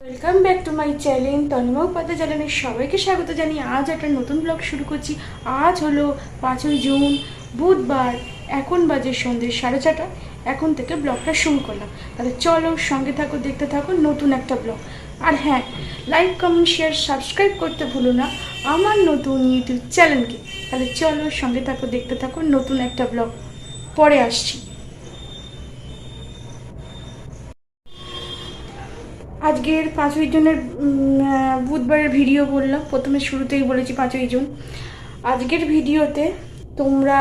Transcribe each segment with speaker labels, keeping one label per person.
Speaker 1: Welcome back to my channel Tanmay Upadhyay চ্যানেলের সবাইকে স্বাগত জানিয়ে আজ একটা নতুন ব্লগ শুরু করছি। আজ হলো পাঁচই জুন, বুধবার, এখন বাজে সন্ধ্যে সাড়ে ছটা এখন থেকে ব্লগটা শুরু করলাম। তাহলে চলো সঙ্গে থাকো, দেখতে থাকো নতুন একটা ব্লগ আর হ্যাঁ লাইক কমেন্ট শেয়ার সাবস্ক্রাইব করতে ভুলো না আমার নতুন ইউটিউব চ্যানেলকে তাহলে চলো সঙ্গে থাকো, দেখতে থাকো নতুন একটা ব্লগ পরে আসছি। আজকের পাঁচই জনের বুধবারের ভিডিও বললাম প্রথমে শুরুতেই বলেছি পাঁচই জুন। আজকের ভিডিওতে তোমরা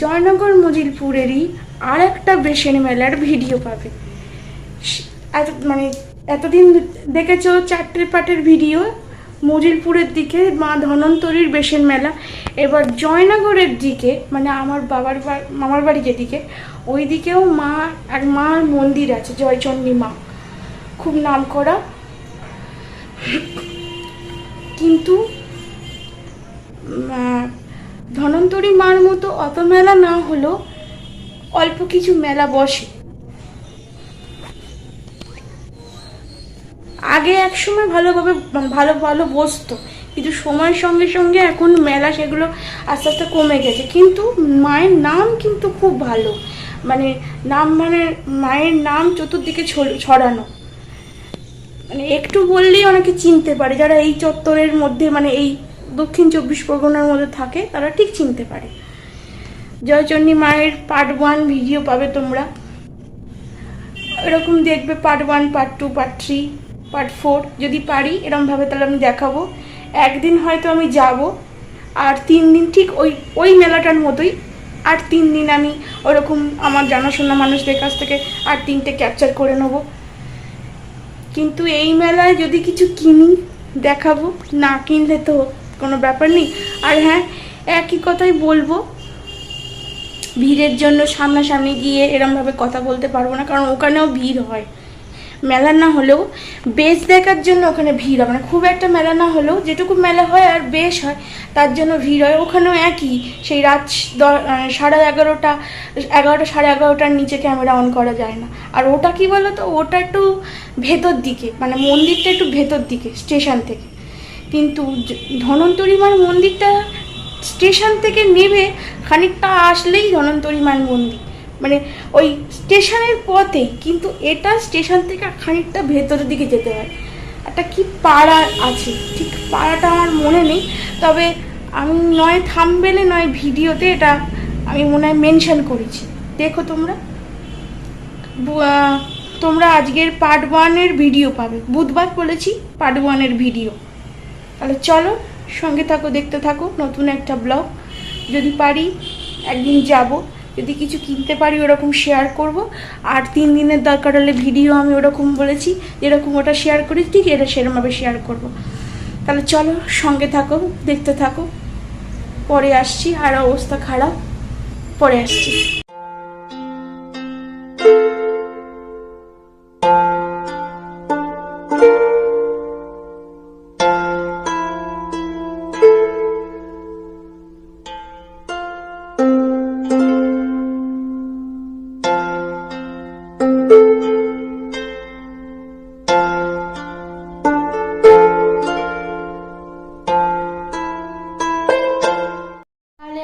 Speaker 1: জয়নগর মজিলপুরেরই আর একটা বেসেন মেলার ভিডিও পাবে। এত মানে এতদিন দেখেছ চারটে পাটের ভিডিও? মজিলপুরের দিকে মা ধনন্তরীর বেসেন মেলা। এবার জয়নগরের দিকে মানে আমার বাবার মামার বাড়ি যেদিকে ওই দিকেও মা এক মার মন্দির আছে জয়চণ্ডী মা। খুব নাম করা। কিন্তু ধন্বন্তরী মার মতো অত মেলা না হলেও অল্প কিছু মেলা বসে। আগে একসময় ভালোভাবে, ভালো ভালো বসতো, কিন্তু সময়ের সঙ্গে সঙ্গে এখন মেলা সেগুলো আস্তে আস্তে কমে গেছে। কিন্তু মায়ের নাম কিন্তু খুব ভালো। মানে নাম মানে মায়ের নাম চতুর্দিকে ছড়ানো। মানে একটু বললেই অনেকে চিনতে পারে। যারা এই চত্বরের মধ্যে মানে এই দক্ষিণ চব্বিশ পরগনার মধ্যে থাকে, তারা ঠিক চিনতে পারে। জয়চণ্ডী মায়ের পার্ট ওয়ান ভিডিও পাবে তোমরা। এরকম দেখবে part one part two part three part four যদি পারি, এরমভাবে তাহলে আমি দেখাবো। একদিন হয়তো আমি যাব, আর তিন দিন ঠিক ওই ওই মেলাটার মতোই। আর তিন দিন আমি ওরকম আমার জানাশোনা মানুষদের কাছ থেকে আর তিনটে ক্যাপচার করে নেব। কিন্তু এই মেলায় যদি কিছু কিনি, দেখাবো, না কিনলে তো কোনো ব্যাপার নেই। আর হ্যাঁ একই কথাই বলব, ভিড়ের জন্য সামনাসামনি গিয়ে এরমভাবে কথা বলতে পারব না, কারণ ওখানেও ভিড় হয়। মেলা না হলেও বেশ দেখার জন্য ওখানে ভিড় হয়। মানে খুব একটা মেলা না হলেও যেটুকু মেলা হয় আর বেশ হয়, তার জন্য ভিড় হয়। ওখানেও একই, সেই রাত সাড়ে এগারোটা এগারোটা সাড়ে এগারোটার নিচে ক্যামেরা অন করা যায় না। আর ওটা কি বলো তো ওটা একটু ভেতর দিকে মানে মন্দিরটা একটু ভেতর দিকে, স্টেশন থেকে। কিন্তু জ- ধন্বন্তরী মার মন্দিরটা স্টেশন থেকে নেবে খানিকটা আসলেই ধন্বন্তরী মার মন্দির। মানে ওই স্টেশনের পথেই কিন্তু এটা স্টেশন থেকে খানিকটা ভেতরের দিকে যেতে হয়। একটা কি পাড়া আছে, ঠিক পাড়াটা আমার মনে নেই, তবে আমি নয় থামবেলে, নয় ভিডিওতে এটা আমি মনে হয় মেনশন করেছি। দেখো তোমরা। তোমরা আজকের পার্ট ওয়ানের ভিডিও পাবে। বুধবার বলেছি পার্ট ওয়ানের ভিডিও তাহলে চলো, সঙ্গে থাকো, দেখতে থাকো, নতুন একটা ব্লগ যদি পারি, একদিন যাব। যদি কিছু কিনতে পারি, ওরকম শেয়ার করব। আর তিন দিনের দরকার হলে ভিডিও আমি ওরকম বলেছি, যেরকম ওটা শেয়ার করি, ঠিক এটা সেরকমভাবে শেয়ার করব। তাহলে চলো, সঙ্গে থাকো, দেখতে থাকো। পরে আসছি, আর অবস্থা খারাপ, পরে আসছি।